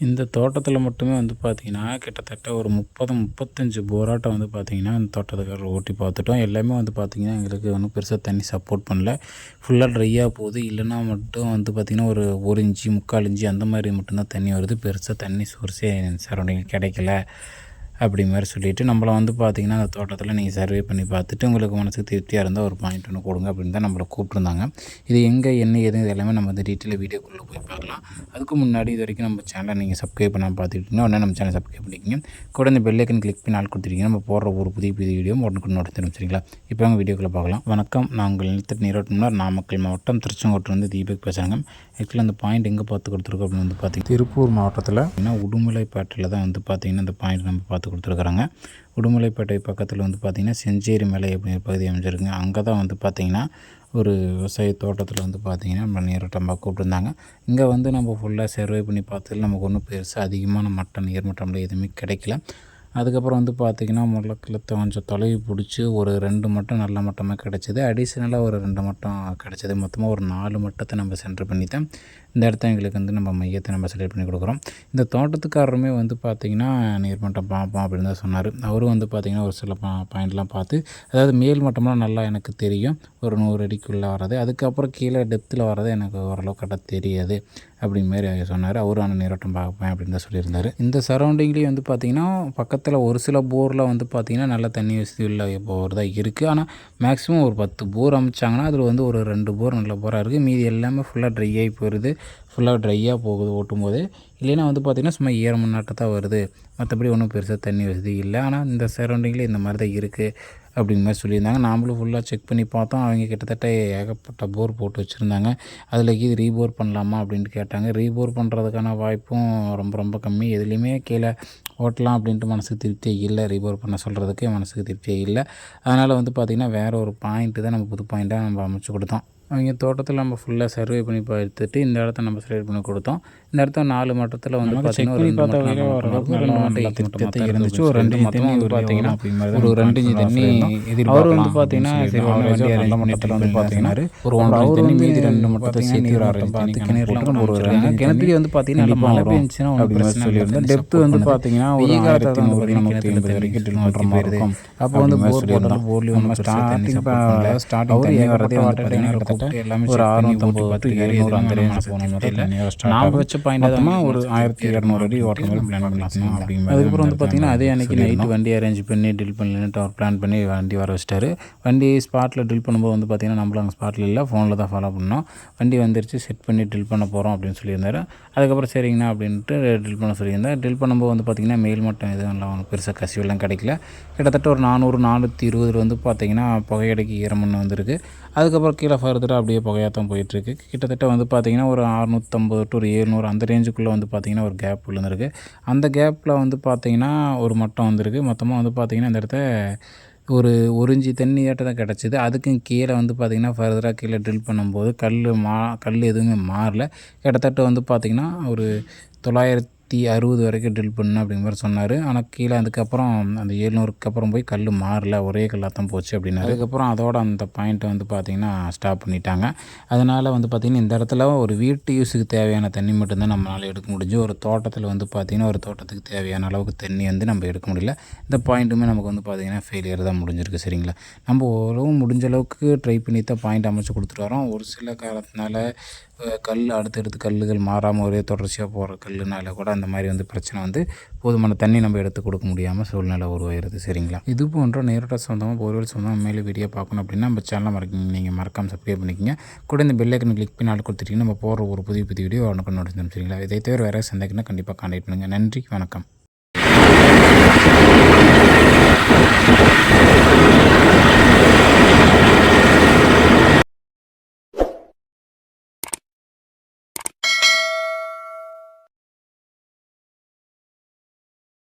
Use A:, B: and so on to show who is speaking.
A: இந்த தோட்டத்தில் மட்டுமே வந்து பார்த்திங்கன்னா கிட்டத்தட்ட ஒரு முப்பது முப்பத்தஞ்சு போராட்டம் வந்து பார்த்திங்கன்னா இந்த தோட்டத்துக்காரர் ஓட்டி பார்த்துட்டோம். எல்லாமே வந்து பார்த்திங்கன்னா எங்களுக்கு ஒன்றும் பெருசாக தண்ணி சப்போர்ட் பண்ணல. ஃபுல்லாக ட்ரையாக போகுது. இல்லைன்னா மட்டும் வந்து பார்த்திங்கன்னா ஒரு ஒரு இன்ச்சு முக்கால் இன்ச்சு அந்த மாதிரி மட்டும்தான் தண்ணி வருது. பெருசாக தண்ணி சோர்ஸே சரௌண்டிங் கிடைக்கல. அப்படி மாதிரி சொல்லிவிட்டு நம்மளை வந்து பார்த்திங்கன்னா அந்த தோட்டத்தில் நீங்கள் சர்வே பண்ணி பார்த்துட்டு உங்களுக்கு மனசுக்கு திருப்தியாக இருந்தால் ஒரு பாயிண்ட் ஒன்று கொடுங்க அப்படின்னு தான் நம்மளை கூப்பிட்ருந்தாங்க இது எங்கே என்ன ஏது இது எல்லாமே நம்ம இந்த டீட்டெயில் வீடியோக்குள்ளே போய் பார்க்கலாம். அதுக்கு முன்னாடி இது வரைக்கும் நம்ம சேனலை நீங்கள் சப்ஸ்கிரைப் பண்ணால் பார்த்துக்கிட்டிங்கன்னா உடனே நம்ம சேனல் சப்ஸ்கிரைப் பண்ணிக்கிங்க. கூட இந்த பெல்லைக்கன் கிளிக் பண்ணி ஆள் கொடுத்துருக்கீங்க நம்ம போடுற ஒரு புதிய புதிய வீடியோ உடனுக்கு நோட்டு தெரியும் சரிங்களா? இப்போ அவங்க வீடியோக்குள்ளே பார்க்கலாம் வணக்கம். நான் உங்கள் நிலத்தட்டு நீரோட்டம்னார் நாமக்கல் மாவட்டம் திருச்செங்கோட்டிலேருந்து தீபக் பேசுகிறாங்க ஆக்சுவலாக அந்த பாயிண்ட் எங்கே பார்த்து கொடுத்துருக்கோம் அப்படின்னு வந்து பார்த்திங்கன்னா திருப்பூர் மாவட்டத்தில் ஏன்னா உடுமலைப்பேட்டையில் தான் வந்து பார்த்திங்கன்னா இந்த பாயிண்ட் நம்ம பார்த்து கொடுத்துருக்குறாங்க. உடுமலைப்பேட்டை பக்கத்தில் வந்து பார்த்திங்கன்னா செஞ்சேரி மலை அப்படிங்கிற பகுதி அமைஞ்சிருக்குங்க அங்கே தான் வந்து பார்த்திங்கன்னா ஒரு விவசாய தோட்டத்தில் வந்து பார்த்திங்கன்னா நம்ம நீரோட்டமாக கூப்பிட்டுருந்தாங்க. இங்கே வந்து நம்ம ஃபுல்லாக சர்வே பண்ணி பார்த்ததில் நமக்கு ஒன்றும் பெருசாக அதிகமான மட்டம் நீர்மட்டம்ல எதுவுமே கிடைக்கல. அதுக்கப்புறம் வந்து பார்த்திங்கன்னா முள்ளக்கில் கொஞ்சம் தொலைவி பிடிச்சி ஒரு ரெண்டு மட்டம் நல்ல மட்டமாக கிடச்சிது. அடிஷ்னலாக ஒரு ரெண்டு மட்டம் கிடச்சிது. மொத்தமாக ஒரு நாலு மட்டத்தை நம்ம சென்டர் பண்ணி தான் இந்த இடத்த எங்களுக்கு வந்து நம்ம மையத்தை நம்ம செலக்ட் பண்ணி கொடுக்குறோம். இந்த தோட்டத்துக்காரருமே வந்து பார்த்திங்கன்னா நீர்மட்டம் பார்ப்போம் அப்படின்னு தான் சொன்னார். அவரும் வந்து பார்த்திங்கன்னா ஒரு சில பா பாயிண்ட்லாம் பார்த்து அதாவது மேல் மட்டம்லாம் நல்லா எனக்கு தெரியும். ஒரு நூறு அடிக்குள்ளே வர்றது. அதுக்கப்புறம் கீழே டெப்த்தில் வர்றது எனக்கு ஓரளவு கரெக்டாக தெரியாது. அப்படிமாரி சொன்னார். அவரும் அந்த நீரோட்டம் பார்ப்பேன் அப்படின்னு தான் சொல்லியிருந்தார். இந்த சரௌண்டிங்லேயும் வந்து பார்த்திங்கன்னா பக்கத்தில் ஒரு சில போரில் வந்து பார்த்திங்கன்னா நல்ல தண்ணி வசதி உள்ள போர் தான் இருக்குது ஆனால் மேக்ஸிமம் ஒரு பத்து போர் அமைச்சாங்கன்னா அதில் வந்து ஒரு ரெண்டு போர் நல்ல போராக இருக்குது மீதி எல்லாமே ஃபுல்லாக ட்ரை ஆகி போயிடுது ஃபுல்லாக ட்ரையாக போகுது ஓட்டும் போது இல்லைன்னா வந்து பார்த்திங்கன்னா சும்மா ஈரம் தான் வருது. மற்றபடி ஒன்றும் பெருசாக தண்ணி வசதி இல்லை. ஆனால் இந்த சரௌண்டிங்கில் இந்த மாதிரி தான் இருக்குது அப்படிங்கிற மாதிரி சொல்லியிருந்தாங்க. நாமளும் ஃபுல்லாக செக் பண்ணி பார்த்தோம். அவங்க கிட்டத்தட்ட ஏகப்பட்ட போர் போட்டு வச்சுருந்தாங்க. அதில் இது ரீபோர் பண்ணலாமா அப்படின்ட்டு கேட்டாங்க. ரீபோர் பண்ணுறதுக்கான வாய்ப்பும் ரொம்ப ரொம்ப கம்மி. எதுலேயுமே கீழே ஓட்டலாம் அப்படின்ட்டு மனசுக்கு திருப்தியே இல்லை. ரீபோர் பண்ண சொல்கிறதுக்கு மனசுக்கு திருப்தியே இல்லை. அதனால் வந்து பார்த்திங்கன்னா வேறு ஒரு பாயிண்ட்டு தான் நம்ம புது பாயிண்ட்டாக நம்ம அமைச்சு கொடுத்தோம். அவங்க தோட்டத்தில் நம்ம ஃபுல்லாக சர்வே பண்ணி பார்த்துட்டு இந்த இடத்த நம்ம செலக்ட் பண்ணி கொடுத்தோம். இந்த இடத்த நாலு மட்டத்தில் வந்து பார்த்தீங்கன்னா இருந்துச்சு. ஒரு ரெண்டு வந்து பார்த்தீங்கன்னா ஒரு ரெண்டு இஞ்சி தண்ணி அவர் வந்து பார்த்தீங்கன்னா சரி நல்ல மட்டத்தில் வந்து பார்த்தீங்கன்னா ஒரு ஒன்றரை தண்ணி மீதி ரெண்டு மட்டத்தை சேர்த்து ஒரு அரை பார்த்து கிணறுலாம் ஒரு ரெண்டு கிணத்துக்கு வந்து பார்த்தீங்கன்னா மழை பெஞ்சுன்னா ஒன்றும் பிரச்சனை சொல்லியிருந்தேன் டெப்த் வந்து பார்த்தீங்கன்னா ஒரு ஆயிரத்தி நூறு ஐம்பது வரைக்கும் இருக்கும் அப்போ வந்து போர் போட்டாலும் போர்லேயும் ஸ்டார்டிங் ஸ்டார்டிங் வரதே வந்து எல்லாமே ஒரு அறுநூத்தம்பது எழுநூறு அந்த ரேஞ்ச் போன நான் வச்ச பாயிண்ட் ஒரு ஆயிரத்தி இரநூறு அடி ஓட்டுற மாதிரி பிளான் பண்ணிக்கணும் அப்படிங்கிற அதுக்கப்புறம் வந்து பார்த்தீங்கன்னா அதே அன்றைக்கி நைட்டு வண்டி அரேஞ்ச் பண்ணி ட்ரில் பண்ணலன்ட்டு அவர் பிளான் பண்ணி வண்டி வர வச்சிட்டாரு. வண்டி ஸ்பாட்டில் ட்ரில் பண்ணும்போது வந்து பார்த்தீங்கன்னா நம்மளும் அங்கே ஸ்பாட்டில் இல்லை ஃபோனில் தான் ஃபாலோ பண்ணோம். வண்டி வந்துருச்சு செட் பண்ணி ட்ரில் பண்ண போகிறோம் அப்படின்னு சொல்லியிருந்தாரு. அதுக்கப்புறம் சரிங்கண்ணா அப்படின்ட்டு ட்ரில் பண்ண சொல்லியிருந்தேன் ட்ரில் பண்ணும்போது வந்து பார்த்திங்கன்னா மெயில் மட்டும் எதுவும் நல்லா பெருசாக கசிவெல்லாம் கிடைக்கல. கிட்டத்தட்ட ஒரு நானூறு நானூற்றி இருபது வந்து பார்த்திங்கன்னா புகையடைக்கு ஈரமண்ணு வந்திருக்கு. அதுக்கப்புறம் கீழே ஃபர்தராக அப்படியே புகையாக தான் போயிட்டுருக்கு. கிட்டத்தட்ட வந்து பார்த்திங்கன்னா ஒரு அறுநூற்றம்பது டு ஒரு ஏழ்நூறு அந்த ரேஞ்சுக்குள்ளே வந்து பார்த்திங்கன்னா ஒரு கேப் விழுந்திருக்கு அந்த கேப்பில் வந்து பார்த்திங்கன்னா ஒரு மட்டம் வந்திருக்கு மொத்தமாக வந்து பார்த்திங்கன்னா இந்த இடத்த ஒரு ஒரு இஞ்சி தண்ணி தான் கிடச்சிது. அதுக்கும் கீழே வந்து பார்த்திங்கன்னா ஃபர்தராக கீழே ட்ரில் பண்ணும்போது கல் மா கல் எதுவுமே மாறல. கிட்டத்தட்ட வந்து பார்த்திங்கன்னா ஒரு தொள்ளாயிரத்தி நூற்றி அறுபது வரைக்கும் ட்ரில் பண்ணணும் அப்படிங்கிற மாதிரி சொன்னார். ஆனால் கீழே அதுக்கப்புறம் அந்த ஏழ்நூறுக்கு அப்புறம் போய் கல் மாறல. ஒரே கல்லாக தான் போச்சு அப்படின்னா அதுக்கப்புறம் அதோட அந்த பாயிண்ட்டை வந்து பார்த்திங்கன்னா ஸ்டாப் பண்ணிட்டாங்க. அதனால் வந்து பார்த்திங்கன்னா இந்த இடத்துல ஒரு வீட்டு யூஸுக்கு தேவையான தண்ணி மட்டும்தான் நம்மளால் எடுக்க முடிஞ்சு ஒரு தோட்டத்தில் வந்து பார்த்திங்கன்னா ஒரு தோட்டத்துக்கு தேவையான அளவுக்கு தண்ணி வந்து நம்ம எடுக்க முடியல. இந்த பாயிண்ட்டுமே நமக்கு வந்து பார்த்திங்கன்னா ஃபெயிலியர் தான் முடிஞ்சிருக்கு சரிங்களா? நம்ம ஓரளவு முடிஞ்ச அளவுக்கு ட்ரை பண்ணி தான் பாயிண்ட் அமைச்சு கொடுத்துட்டு வரோம். ஒரு சில காலத்தினால கல் அடுத்தடுத்து கல்லுகள் மாறாமல் ஒரே தொடர்ச்சியாக போகிற கல்லுனால கூட அந்த மாதிரி வந்து பிரச்சனை வந்து போதுமான தண்ணி நம்ம எடுத்து கொடுக்க முடியாமல் சூழ்நிலை உருவாயிருது. சரிங்களா? இது போன்ற நேரட்ட சொந்தமாக போர்வெல் சொந்தமாக மேலே வீடியோ பார்க்கணும் அப்படின்னா நம்ம சேனலை மறக்கிங்க நீங்கள் மறக்காமல் சப்ஸ்கிரைப் பண்ணிக்கிங்க. கூட இந்த பெல்லைக்கன் கிளிக் பண்ணி ஆள் கொடுத்துட்டிங்கன்னா நம்ம போகிற ஒரு புதிய புதிய வீடியோ உடனுக்கு நோட்டிஸ் சரிங்களா? இதை தவிர வேறு சந்தைக்குன்னா கண்டிப்பாக கான்டாக்ட் பண்ணுங்கள் நன்றி வணக்கம்.